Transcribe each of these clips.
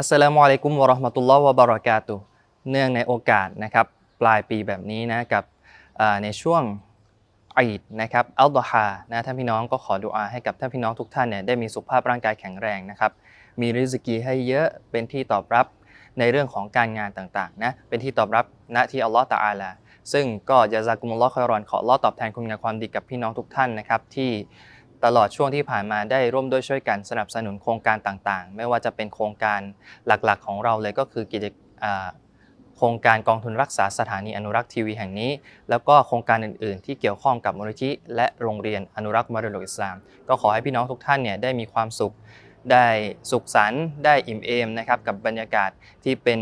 อัสสลามุอะลัยกุมวะราะห์มะตุลลอฮ์วะบะเราะกาตุเนื่องในโอกาสนะครับปลายปีแบบนี้นะกับในช่วงอีดนะครับอัลดอฮานะท่านพี่น้องก็ขอดุอาให้กับท่านพี่น้องทุกท่านเนี่ยได้มีสุขภาพร่างกายแข็งแรงนะครับมีริสกีให้เยอะเป็นที่ตอบรับในเรื่องของการงานต่างๆนะเป็นที่ตอบรับณที่อัลลอฮ์ตะอาลาซึ่งก็จะซากุมุลลอฮ์คอยรอนขอลอตอบแทนคุณงามความดีกับพี่น้องทุกท่านนะครับที่ ตลอดช่วงที่ผ่านมาได้ร่วมด้วยช่วยกันสนับสนุนโครงการต่างๆ ไม่ว่าจะเป็นโครงการหลักๆ ของเราเลยก็คือกิจโครงการกองทุนรักษาสถานีอนุรักษ์ทีวีแห่งนี้ แล้วก็โครงการอื่นๆ ที่เกี่ยวข้องกับมูลนิธิและโรงเรียนอนุรักษ์มรดกอิสลาม ก็ขอให้พี่น้องทุกท่านเนี่ยได้มีความสุข ได้สุขสันต์ได้อิ่มเอมนะครับกับบรรยากาศที่เป็น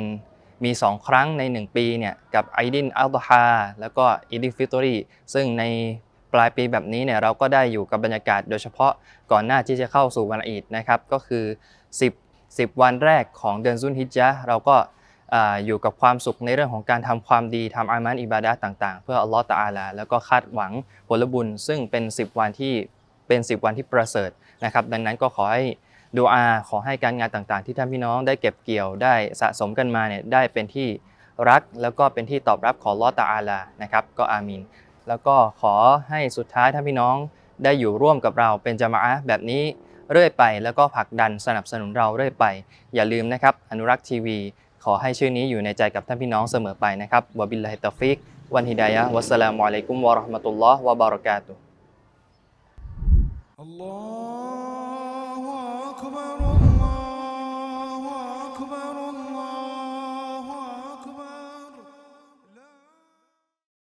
มี 2 ครั้งใน 1 ปีเนี่ยกับไอดินอัลดฮาแล้วก็อีดิฟิตอรีซึ่งใน ปลายปีแบบนี้เนี่ยเราก็ได้อยู่กับบรรยากาศโดยเฉพาะก่อนหน้าที่จะเข้าสู่วันอีดนะครับก็คือ 10 10 วันแรกของเดือนซุนฮิจญะเราก็อยู่กับความสุขในเรื่องของการทำความดีทำอามันอิบาดะห์ต่างๆ เพื่ออัลลอฮฺตะอาลาแล้วก็คาดหวังผลบุญ ซึ่งเป็น 10 วันที่เป็น 10 วันที่ประเสริฐนะครับ ดังนั้นก็ขอให้ดูอาขอให้การงานต่างๆ ที่ท่านพี่น้องได้เก็บเกี่ยวได้สะสมกันมาเนี่ยได้เป็นที่รักแล้วก็เป็นที่ตอบรับของลอตาอาลานะครับก็อามีน แล้วก็ขอให้สุดท้ายท่านพี่น้องได้อยู่ร่วมกับเราเป็นจามะอะแบบนี้เรื่อยไป แล้วก็ผลักดันสนับสนุนเราเรื่อยไป อย่าลืมนะครับ อนุรักษ์ทีวี ขอให้ชื่อนี้อยู่ในใจกับท่านพี่น้องเสมอไปนะครับวบิลลาฮิตอฟิกวันฮิดายะวัสสลามุอะลัยกุมวะราะห์มะตุลลอฮ์วะบารักาตุฮ์